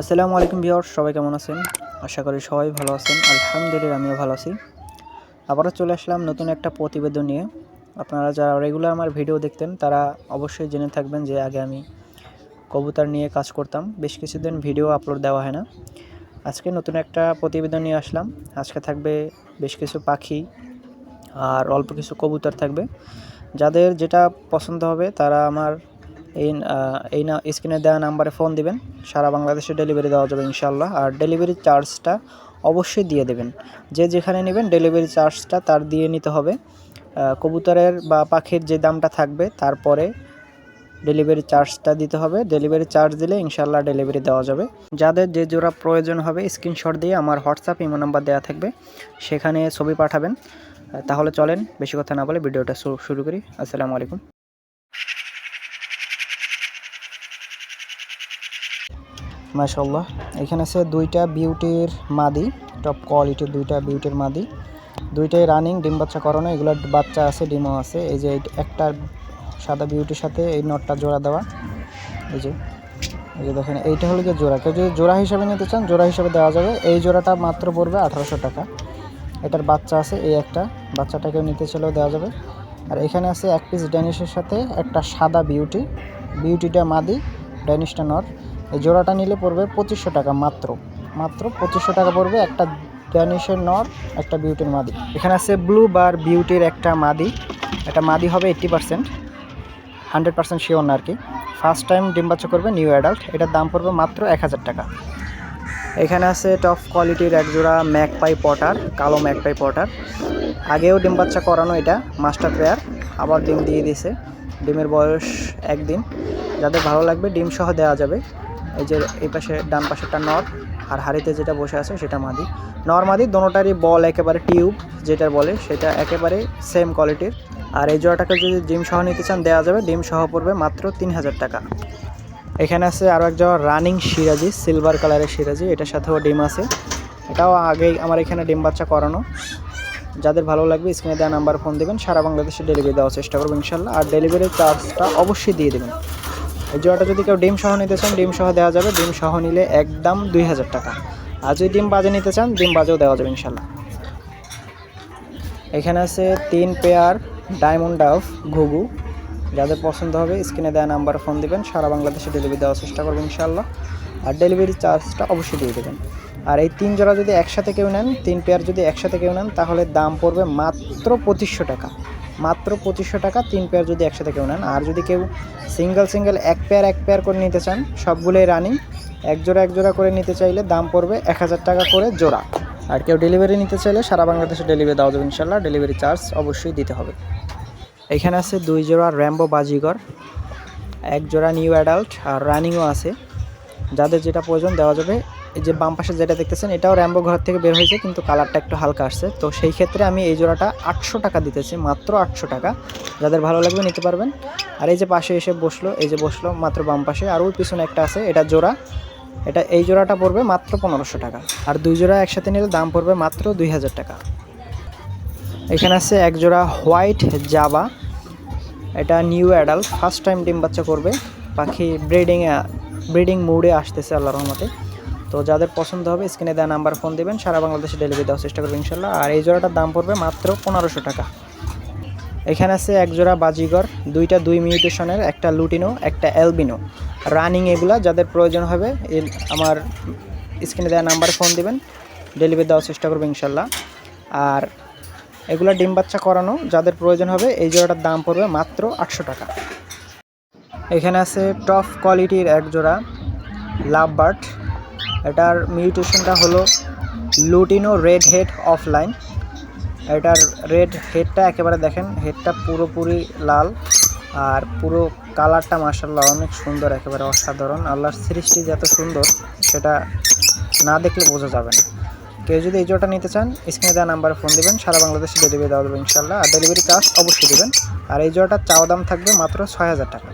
আসসালামু আলাইকুম ভিউয়ার্স, সবাই কেমন আছেন? আশা করি সবাই ভালো আছেন। আলহামদুলিল্লাহ, আমিও ভালো আছি। আবারও চলে আসলাম নতুন একটা প্রতিবেদন নিয়ে। আপনারা যারা রেগুলার আমার ভিডিও দেখতেন, তারা অবশ্যই জেনে থাকবেন যে আগে আমি কবুতর নিয়ে কাজ করতাম। বেশ কিছুদিন ভিডিও আপলোড দেওয়া হয় না। আজকে নতুন একটা প্রতিবেদন নিয়ে আসলাম। আজকে থাকবে বেশ কিছু পাখি আর অল্প কিছু কবুতর থাকবে। যাদের যেটা পছন্দ হবে, তারা আমার এই এই না স্ক্রিনে দেওয়া নাম্বারে ফোন দিবেন, সারা বাংলাদেশে ডেলিভারি দেওয়া যাবে ইনশাল্লাহ আর ডেলিভারি চার্জটা অবশ্যই দিয়ে দেবেন। যে যেখানে নেবেন ডেলিভারি চার্জটা তার দিয়ে নিতে হবে। কবুতরের বা পাখির যে দামটা থাকবে, তারপরে ডেলিভারি চার্জটা দিতে হবে। ডেলিভারি চার্জ দিলে ইনশাল্লাহ ডেলিভারি দেওয়া যাবে। যাদের যে জোড়া প্রয়োজন হবে স্ক্রিনশট দিয়ে আমার হোয়াটসঅ্যাপ ইমো নাম্বার দেওয়া থাকবে। সেখানে ছবি পাঠাবেন। তাহলে চলেন, বেশি কথা না বলে ভিডিওটা শুরু করি। আসসালামু আলাইকুম। মাশাল্লাহ এখানে আছে দুইটা বিউটির মাদি টপ কোয়ালিটির দুইটা বিউটির মাদি। দুইটাই রানিং ডিম বাচ্চা করানো এগুলোর বাচ্চা আছে, ডিমও আছে। এই যে একটা সাদা বিউটির সাথে এই নটটা জোড়া দেওয়া। এই যে এই যে দেখেন, এইটা হলো গিয়ে জোড়া। কেউ যদি জোড়া হিসাবে নিতে চান, জোড়া হিসাবে দেওয়া যাবে। এই জোড়াটা মাত্র পড়বে আঠারোশো টাকা। এটার বাচ্চা আছে, এই একটা। বাচ্চাটাকেও নিতে চাইলেও দেওয়া যাবে। আর এখানে আছে এক পিস ড্যানিশের সাথে একটা সাদা বিউটি। বিউটিটা মাদি ড্যানিশটা নর এই জোড়াটা নিলে পড়বে পঁচিশশো টাকা মাত্র। মাত্র পঁচিশশো টাকা পড়বে একটা ড্যানিশের নর, একটা বিউটির মাদি। এখানে আছে ব্লু বার বিউটির একটা মাদি। একটা মাদি হবে eighty percent hundred percent sure না আর কি। ফার্স্ট টাইম ডিম বাচ্চা করবে নিউ অ্যাডাল্ট এটার দাম পড়বে মাত্র এক হাজার টাকা। এখানে আছে টপ কোয়ালিটির এক জোড়া ম্যাকপাই পটার কালো ম্যাকপাই পটার আগেও ডিম বাচ্চা করানো এটা মাস্টার পেয়ার আবার ডিম দিয়ে দিছে ডিমের বয়স একদিন। যাদের ভালো লাগবে ডিম সহ দেওয়া যাবে। এই যে এই পাশে ডান পাশেরটা নর আর হাড়িতে যেটা বসে আছে সেটা মাদি। নর মাদি দোনোটারই বল একেবারে টিউব যেটা বলে সেটা একেবারে সেম কোয়ালিটির আর এই জোড়াটাকে যদি ডিম সহ নিতে চান দেওয়া যাবে, ডিম সহ পড়বে মাত্র তিন হাজার টাকা। এখানে আছে আরও এক জোড়া রানিং সিরাজি সিলভার কালারের সিরাজি, এটার সাথেও ডিম আছে। এটাও আগেই আমার এখানে ডিম বাচ্চা করানো। যাদের ভালো লাগবে স্ক্রিনে দেওয়া নাম্বার ফোন দেবেন, সারা বাংলাদেশে ডেলিভারি দেওয়ার চেষ্টা করব ইনশাল্লাহ। আর ডেলিভারি চার্জটা অবশ্যই দিয়ে দেবেন। এই জোড়াটা যদি কেউ ডিম সহ নিতে চান, ডিম সহ দেওয়া যাবে। ডিম সহ নিলে একদম দুই হাজার টাকা। আর যদি ডিম বাজে নিতে চান, ডিম বাজেও দেওয়া যাবে ইনশাল্লাহ। এখানে আছে তিন পেয়ার ডায়মন্ড ডাফ ঘুঘু। যাদের পছন্দ হবে, স্ক্রিনে দেওয়া নাম্বার ফোন দিবেন। সারা বাংলাদেশে ডেলিভারি দেওয়ার চেষ্টা করবেন ইনশাল্লাহ। আর ডেলিভারি চার্জটা অবশ্যই দিয়ে দেবেন। আর এই তিন জোড়া যদি একসাথে কেউ নেন, তিন পেয়ার যদি একসাথে কেউ নেন, তাহলে দাম পড়বে মাত্র পঁচিশশো টাকা। মাত্র পঁচিশশো টাকা, তিন পেয়ার যদি একসাথে কেউ নেন। আর যদি কেউ সিঙ্গেল সিঙ্গেল এক পেয়ার এক পেয়ার করে নিতে চান, সবগুলোই রানিং এক জোড়া এক জোড়া করে নিতে চাইলে দাম পড়বে এক হাজার টাকা করে জোড়া। আর কেউ ডেলিভারি নিতে চাইলে সারা বাংলাদেশে ডেলিভারি দেওয়া যাবে ইনশাল্লাহ ডেলিভারি চার্জ অবশ্যই দিতে হবে। এখানে আছে দুই জোড়া র্যাম্বো বাজিগর, এক জোড়া নিউ অ্যাডাল্ট আর রানিংও আছে। যাদের যেটা প্রয়োজন দেওয়া যাবে এই যে বাম পাশে যেটা দেখতেছেন, এটাও র্যাম্বো ঘর থেকে বের হয়েছে, কিন্তু কালারটা একটু হালকা আসছে। তো সেই ক্ষেত্রে আমি এই জোড়াটা আটশো টাকা দিতেছি, মাত্র আটশো টাকা। যাদের ভালো লাগবে নিতে পারবেন। আর এই যে পাশে এসে বসল, এই যে বসল মাত্র বাম পাশে আর ওই পিছনে একটা আছে, এটা জোড়া। এটা এই জোড়াটা পড়বে মাত্র পনেরোশো টাকা। আর দুই জোড়া একসাথে নিলে দাম পড়বে মাত্র দুই হাজার টাকা। এখানে আছে এক জোড়া হোয়াইট জাবা। এটা নিউ অ্যাডাল্ট, ফার্স্ট টাইম ডিম বাচ্চা করবে। পাখি ব্রিডিংয়ে ব্রিডিং মুডে আসতেছে আল্লাহ রহমতে। তো যাদের পছন্দ হবে, স্ক্রিনে দেওয়া নাম্বার ফোন দেবেন, সারা বাংলাদেশে ডেলিভারি দেওয়ার চেষ্টা করবেন ইনশাল্লাহ। আর এই জোড়াটার দাম পড়বে মাত্র পনেরোশো টাকা। এখানে আছে এক জোড়া বাজিগর, দুইটা দুই মিউটেশনের, একটা লুটিনো, একটা অ্যালবিনো। রানিং এগুলা যাদের প্রয়োজন হবে আমার স্ক্রিনে দেওয়া নাম্বারে ফোন দিবেন ডেলিভারি দেওয়ার চেষ্টা করব ইনশাল্লাহ। আর এগুলা ডিম বাচ্চা করানো, যাদের প্রয়োজন হবে, এই জোড়াটার দাম পড়বে মাত্র আটশো টাকা। এখানে আছে টপ কোয়ালিটির এক জোড়া লাভ বার্ড এটার মিউটেশনটা হলো লুটিনো রেড হেড অফলাইন। এটার রেড হেডটা একেবারে দেখেন, হেডটা পুরোপুরি লাল আর পুরো কালারটা মার্শাল্লাহ অনেক সুন্দর, একেবারে অসাধারণ। আল্লাহর সৃষ্টি যত সুন্দর, সেটা না দেখলে বোঝা যাবে না। কেউ যদি এই জোড়াটা নিতে চান, স্ক্রিনে দেওয়া নাম্বারে ফোন দেবেন, সারা বাংলাদেশে ডেলিভারি দেওয়া দেবে ইনশাল্লাহ আর ডেলিভারি চার্জ অবশ্যই দেবেন। আর এই জোড়াটার চাওয়া দাম থাকবে মাত্র ছয় হাজার টাকা।